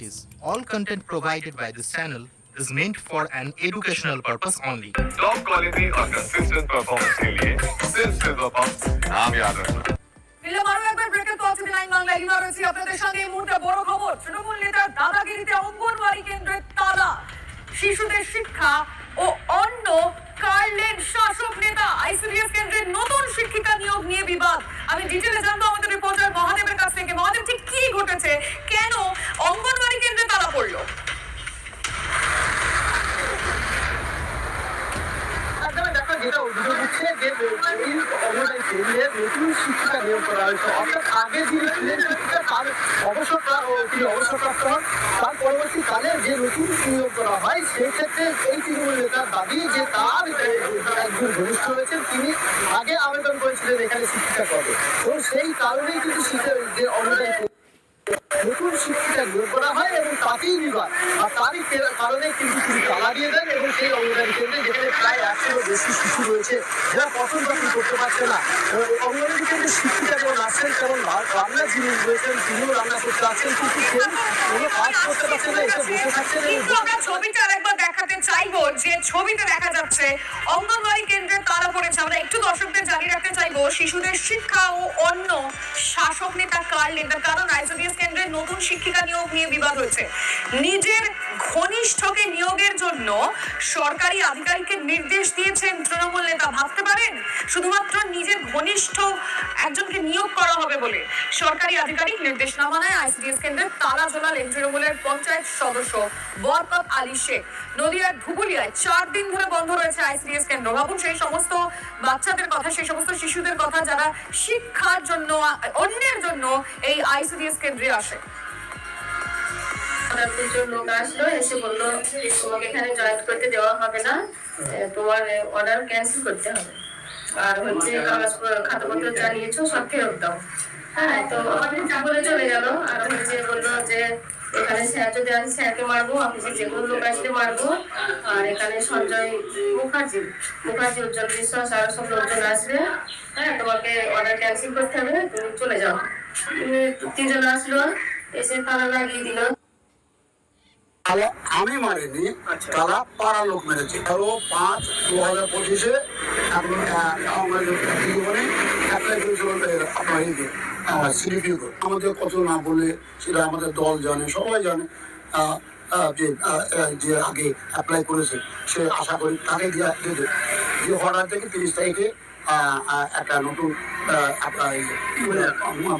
Notice All content provided by this channel is meant for an educational purpose only. Top quality और consistent performance के लिए सिर्फ silver pump नाम याद रखना ফিরলাম আরো একবার ব্রেকের পর টিভি নাইন বাংলা লিমা রয়েছে আপনাদের সঙ্গে এই মুহূর্তে বড় খবর তৃণমূল নেতার দাদাগিরিতে অঙ্গনওয়াড়ি কেন্দ্রে তালা শিশুদের শিক্ষা ও অন্য কার্লের শাসক নেতা আইসিডিএস কেন্দ্রের নতুন শিক্ষিকা নিয়োগ নিয়ে বিবাদ। আমি ডিটেলে জানব আমাদের রিপোর্টার মহাদেবের কাছ থেকে। মহাদেব, ঠিক কি ঘটেছে? কেন অঙ্গনওয়াড়ি কেন্দ্রে তালা পড়ল? দেখো যেটা অভিযোগ হচ্ছে যে নতুন শিক্ষিকা নিয়োগ করা হয়েছে। আগে তার অবসর তিনি তার পরবর্তীকালে যে নতুন নিয়োগ করা হয় সেই ক্ষেত্রে এই তৃণমূল নেতার দাবি যে তার একজন ঘনিষ্ঠ রয়েছেন তিনি আগে আবেদন করেছিলেন এখানে শিক্ষিকা পদে এবং সেই কারণেই কিন্তু শিক্ষা যে অবদান নতুন শিক্ষিকা নিয়োগ করা হয় এবং তাকেই বিবাদ আর তারই কারণে কিন্তু তিনি তালা দিয়ে দেন এবং সেই অঙ্গনারী কেন্দ্রে যেখানে প্রায় একশোর বেশি শিশু রয়েছে যারা পাঠন করতে পারছে না। এবং অঙ্গনারী কেন্দ্রে শিক্ষিকা যেমন আসছেন তেমন রা- রান্নার জিনিস রয়েছেন, তিনিও রান্না করতে আসছেন। কিন্তু কেউ কোনো কাজ করতে পারছেন না, এসে বসে থাকছেন কিন্তু আমরা ছবিটা আরেকবার দেখাতে চাইব যে ছবিতে দেখা যাচ্ছে অঙ্গনওয়াড়ি কেন্দ্রে তারা পড়েছে। আমরা একটু দর্শক চাইব শিশুদের শিক্ষা ও অন্য শাসক নেতা কার নেতা কারণ আইসোডিএস কেন্দ্রের নতুন শিক্ষিকা নিয়োগ নিয়ে বিবাদ হয়েছে নিজের ঘনিষ্ঠকে নিয়োগের জন্য সরকারি আধিকারিককে নির্দেশ দিয়েছেন তৃণমূল নেতা। ভাবতে পারেন? শুধুমাত্র নিজের ঘনিষ্ঠ একজনকে নিয়োগ করা হবে বলে সরকারি আধিকারিক নির্দেশ না মানায় আইসিডিএস কেন্দ্রের তালা জ্বলালেন তৃণমূলের পঞ্চায়েত সদস্য বরকত আলী শেখ। নদিয়ার ধুবুলিয়ায় চার দিন ধরে বন্ধ রয়েছে আইসিডিএস কেন্দ্র। ভাবুন সেই সমস্ত বাচ্চাদের কথা, সেই সমস্ত শিশুদের কথা যারা শিক্ষার জন্য, অন্যের জন্য এই আইসিডিএস কেন্দ্রে আসে। তোমাকে এখানে জয়েন করতে দেওয়া হবে না তোমার অর্ডার ক্যান্সেল করতে হবে। আর হচ্ছে যা নিয়েছো সব হ্যাঁ তো বলে চলে গেল। আর হচ্ছে বলল যে এখানে স্যার যদি আসে স্যারকে মারবো অফিসে যে কোনো লোক আসলে মারবো। আর এখানে সঞ্জয় মুখার্জি মুখার্জি উজ্জ্বল বিশ্বাস আর সব লোকজন আসবে। হ্যাঁ তোমাকে অর্ডার ক্যান্সেল করতে হবে তুমি চলে যাও। তিনজন আসলো এসে তালা লাগিয়ে দিল। আমি মারিনি তারা পাড়া লোক মেরেছে। তেরো পাঁচ দু হাজার পঁচিশে আপনি অ্যাপ্লাই করেছিল আপনার আমাদের কত না বলে সেটা আমাদের দল জানে সবাই জানে। যে আগে অ্যাপ্লাই করেছে সে আশা করি তাকে দেবে। যে থেকে তিরিশ তারিখে একটা নতুন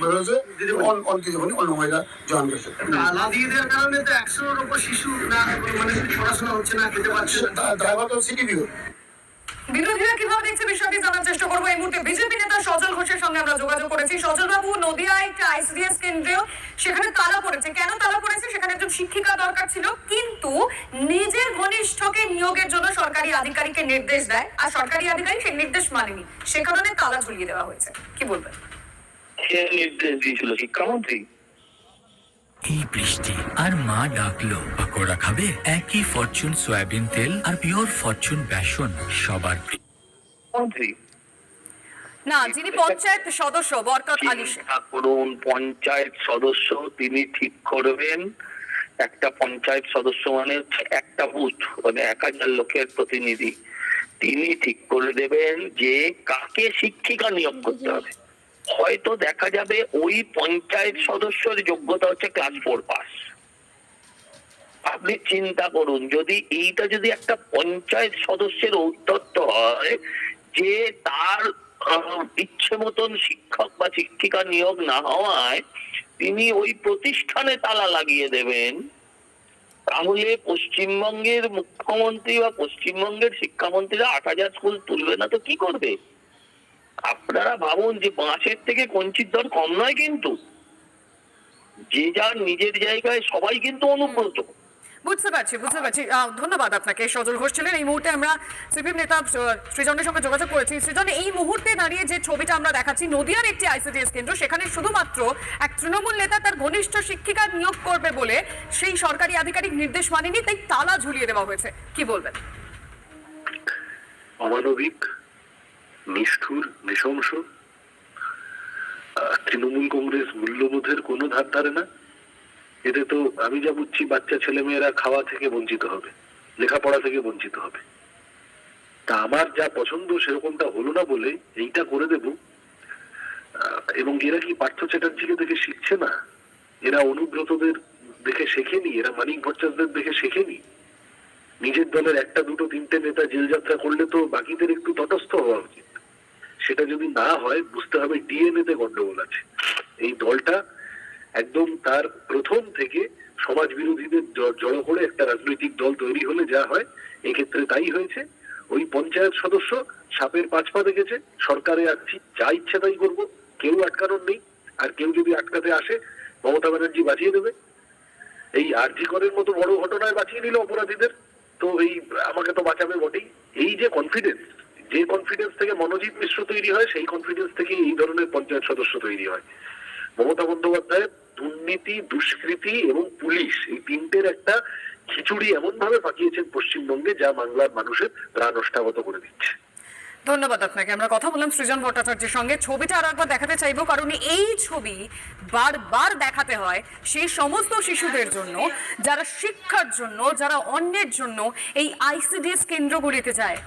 বেরোছে অন্য মহিলা জয়েন করেছে তালা কারণে তো একশোর উপর শিশু না মানে পড়াশোনা হচ্ছে না খেতে পারছে ড্রাইভার তো সিটিভিও বিরোধীরা কীভাবে দেখছে বিষয়টি জানার চেষ্টা করব। এই মুহূর্তে বিজেপি নেতা সজল ঘোষের সঙ্গে আমরা যোগাযোগ করেছি। সজল বাবু নদিয়ায় একটা আইসিডিএস কেন্দ্রেও সেখানে তালা পড়েছে। কেন তালা পড়েছে? সেখানে একজন শিক্ষিকা দরকার ছিল। কিন্তু নিজের ঘনিষ্ঠকে নিয়োগের জন্য সরকারি আধিকারিককে নির্দেশ দেয়। আর সরকারি আধিকারিক সেই নির্দেশ মানেনি। সে কারণে তালা ঝুলিয়ে দেওয়া হয়েছে। কি বলবেন? নির্দেশ দিয়েছিল শিক্ষামন্ত্রী। এই বৃষ্টি আর মা ডাকলো পকোড়া খাবে? একই ফরচুন সয়াবিন তেল আর পিওর ফরচুন বেসন সবার না যিনি পঞ্চায়েত সদস্য বরকত আলী করুন পঞ্চায়েত সদস্য তিনি ঠিক করবেন। একটা পঞ্চায়েত সদস্য মানে একটা বুথ মানে এক হাজার লোকের প্রতিনিধি। তিনি ঠিক করে দেবেন যে কাকে শিক্ষিকা নিয়োগ করতে হবে। হয়তো দেখা যাবে ওই পঞ্চায়েত সদস্যের যোগ্যতা হচ্ছে ক্লাস ফোর পাস আপনি চিন্তা করুন, যদি এইটা যদি একটা পঞ্চায়েত সদস্যের ঔদ্ধত্য হয় যে তার ইচ্ছে মতন শিক্ষক বা শিক্ষিকা নিয়োগ না হওয়ায় তিনি ওই প্রতিষ্ঠানে তালা লাগিয়ে দেবেন, তাহলে পশ্চিমবঙ্গের মুখ্যমন্ত্রী বা পশ্চিমবঙ্গের শিক্ষামন্ত্রীরা আট হাজার স্কুল তুলবে না তো কি করবে? আপনারা ভাবুন যে বাঁশের থেকে কঞ্চির দর কম নয় কিন্তু। যে যার নিজের জায়গায় সবাই কিন্তু অনুব্রত। বুঝতে পারছি বুঝতে পারছি। ধন্যবাদ আপনাকে সজল ঘোষ ছিলেন। এই মুহূর্তে আমরা সিপিএম নেতা সৃজনের সঙ্গে যোগাযোগ করেছি। সৃজন এই মুহূর্তে দাঁড়িয়ে যে ছবিটা আমরা দেখাচ্ছি নদিয়ার একটি আইসিডিএস কেন্দ্র সেখানে শুধুমাত্র এক তৃণমূল নেতা তার ঘনিষ্ঠ শিক্ষিকা নিয়োগ করবে বলে সেই সরকারি আধিকারিক নির্দেশ মানেনি তাই তালা ঝুলিয়ে দেওয়া হয়েছে। কি বলবেন? অমানবিক। নিষ্ঠুর, নৃশংস। তৃণমূল কংগ্রেস মূল্যবোধের কোনো ধার ধারে না। এতে তো আমি যা বুঝছি, বাচ্চা ছেলেমেয়েরা খাওয়া থেকে বঞ্চিত হবে, লেখাপড়া থেকে বঞ্চিত হবে। তা আমার যা পছন্দ সেরকমটা হলো না বলে এইটা করে দেব। এবং এরা কি পার্থ চ্যাটার্জিকে দেখে শিখছে না? এরা অনুব্রতদের দেখে শেখেনি, এরা মানিক ভট্টাচার্যদের দেখে শেখেনি। নিজের দলের একটা দুটো তিনটে নেতা জেল যাত্রা করলে তো বাকিদের একটু তটস্থ হওয়া উচিত। সেটা যদি না হয়, বুঝতে হবে ডিএনএ তে গন্ডগোল আছে। এই দলটা একদম তার প্রথম থেকে সমাজ বিরোধীদের জড়ো করে একটা রাজনৈতিক দল তৈরি হলে যা হয়, এক্ষেত্রে তাই হয়েছে। ওই পঞ্চায়েত সদস্য সাপের পাঁচ পা দেখেছে, সরকারে আসছি যা ইচ্ছা তাই করব, কেউ আটকানোর নেই। আর কেউ যদি আটকাতে আসে, মমতা ব্যানার্জি বাঁচিয়ে দেবে। এই আরজি করের মতো বড় ঘটনায় বাঁচিয়ে নিল অপরাধীদের। তো এই, আমাকে তো বাঁচাবে বটেই। এই যে কনফিডেন্স যে কনফিডেন্স থেকে মনোজিৎ মিশ্র তৈরি হয়, সেই কনফিডেন্স থেকে এই ধরনের পঞ্চায়েত সদস্য তৈরি হয়। মমতা বন্দ্যোপাধ্যায়, দুর্নীতি, দুষ্কৃতি এবং পুলিশ এই তিনটের একটা খিচুড়ি এমন ভাবে পাকিয়েছেন পশ্চিমবঙ্গে, যা বাংলার মানুষের প্রাণ অষ্টাগত করে দিচ্ছে। ধন্যবাদ আপনাকে। আমরা কথা বললাম সৃজন ভট্টাচার্যের সঙ্গে। ছবিটা আর একবার দেখাতে চাইব, কারণ এই ছবি বারবার দেখাতে হয় সেই সমস্ত শিশুদের জন্য, যারা শিক্ষার জন্য, যারা অন্যের জন্য এই আইসিডিএস কেন্দ্রগুলিতে যায়।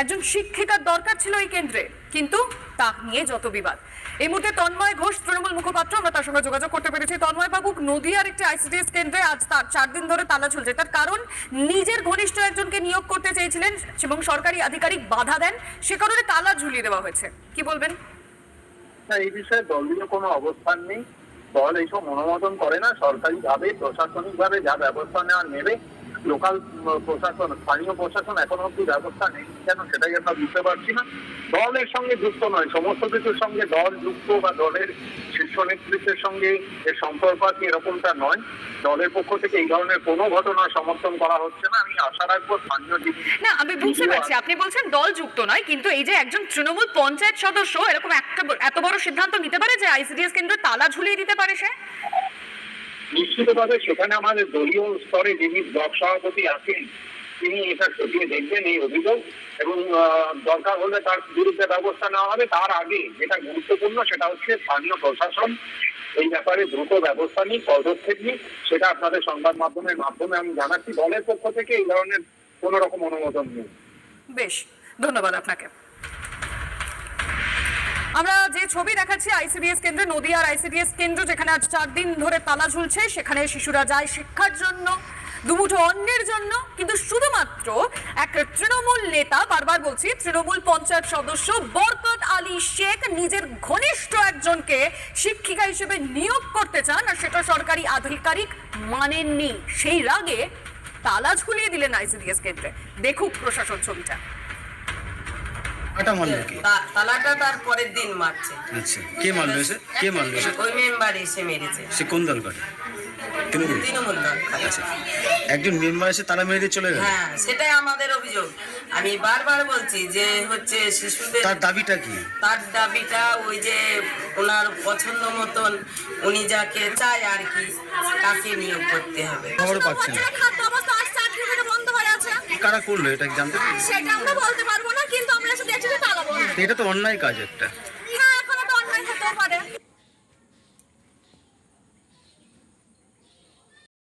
একজন শিক্ষিকার দরকার ছিল এই কেন্দ্রে, কিন্তু তা নিয়ে যত বিবাদ। এই মুহূর্তে তন্ময় ঘোষ, তৃণমূল মুখপাত্র, আমরা তার সঙ্গে যোগাযোগ করতে পেরেছি। তন্ময় বাবু, নদিয়ার একটি আইসিডিএস কেন্দ্রে আজ তার চার দিন ধরে তালা ঝুলছে। তার কারণ, নিজের ঘনিষ্ঠ একজনকে নিয়োগ করতে চেয়েছিলেন এবং সরকারি আধিকারিক বাধা দেন। সে কারণে তালা ঝুলিয়ে দেওয়া হয়েছে। কি বলবেন? না, এই বিষয়ে দলীয় কোনো অবস্থান নেই। দল এইসব অনুমোদন করে না। সরকারি ভাবে প্রশাসনিক ভাবে যা ব্যবস্থা নেওয়া নেবে লোকাল প্রশাসন স্থানীয় প্রশাসন এখন অব্দি ব্যবস্থা নেই কেন সেটাই আমরা বুঝতে পারছি না। দলের সঙ্গে যুক্ত নয় সমস্ত কিছুর সঙ্গে দল যুক্ত বা দলের শীর্ষ নেতৃত্বের সঙ্গে এর সম্পর্ক আছে এরকমটা নয়। দলের পক্ষ থেকে এই ধরনের কোনো ঘটনা সমর্থন করা হচ্ছে না। আমি আশা রাখব স্থানীয় না আমি বুঝতে পারছি। আপনি বলছেন দল যুক্ত নয় কিন্তু এই যে একজন তৃণমূল পঞ্চায়েত সদস্য এরকম একটা এত বড় সিদ্ধান্ত নিতে পারে যে আইসিডিএস কেন্দ্র তালা ঝুলিয়ে দিতে পারে সে? নিশ্চিতভাবে সেখানে আমাদের দলীয় স্তরে যিনি ব্লক সভাপতি আছেন, তিনি এটা খতিয়ে দেখবেন এই অভিযোগ এবং দরকার হলে তার বিরুদ্ধে ব্যবস্থা নেওয়া হবে। তার আগে যেটা গুরুত্বপূর্ণ সেটা হচ্ছে স্থানীয় প্রশাসন এই ব্যাপারে দ্রুত ব্যবস্থা নিই পদক্ষেপ নিই সেটা আপনাদের সংবাদ মাধ্যমের মাধ্যমে আমি জানাচ্ছি। দলের পক্ষ থেকে এই ধরনের কোনো রকম অনুমোদন নেই। বেশ, ধন্যবাদ আপনাকে। আমরা যে ছবি দেখাচ্ছি আইসিডিএস কেন্দ্রে, নদিয়ার আইসিডিএস কেন্দ্র, যেখানে আজ চার দিন ধরে তালা ঝুলছে, সেখানে শিশুরা যায় শিক্ষার জন্য, দুমুঠো অন্যের জন্য, কিন্তু শুধুমাত্র এক তৃণমূল নেতা, বারবার বলছি, তৃণমূল পঞ্চায়েত সদস্য বরকত আলী শেখ নিজের ঘনিষ্ঠ একজনকে শিক্ষিকা হিসেবে নিয়োগ করতে চান, আর সেটা সরকারি আধিকারিক মানেননি। সেই রাগে তালা ঝুলিয়ে দিলেন আইসিডিএস কেন্দ্রে। দেখুক প্রশাসন ছবিটা। আটা মারলো কে? তা- তালাটা তার পরের দিন মারছে। আচ্ছা কে মারলো এসে? কে মারলো এসে? ওই মেম্বার এসে মেরেছে। সে কোন দল করে? তৃণমূল? তৃণমূল দল আচ্ছা একজন মেম্বার এসে তারা মেরে চলে গেল? হ্যাঁ সেটাই আমাদের অভিযোগ। আমি বারবার বলছি যে হচ্ছে শিশুদের তার দাবিটা কি? তার দাবিটা ওই যে ওনার পছন্দ মতন উনি যাকে চায় আর কি তাকে নিয়োগ করতে হবে। খবর পাচ্ছি না। খাদ্য অবস্থা আজ চার দিন ধরে বন্ধ হয়ে আছে। কারা করল এটা জানতে সেটা আমরা বলতে পারব না কিন্তু আমরা এসে দেখছি যে তালা বন্ধ এটা তো অন্যায় কাজ একটা।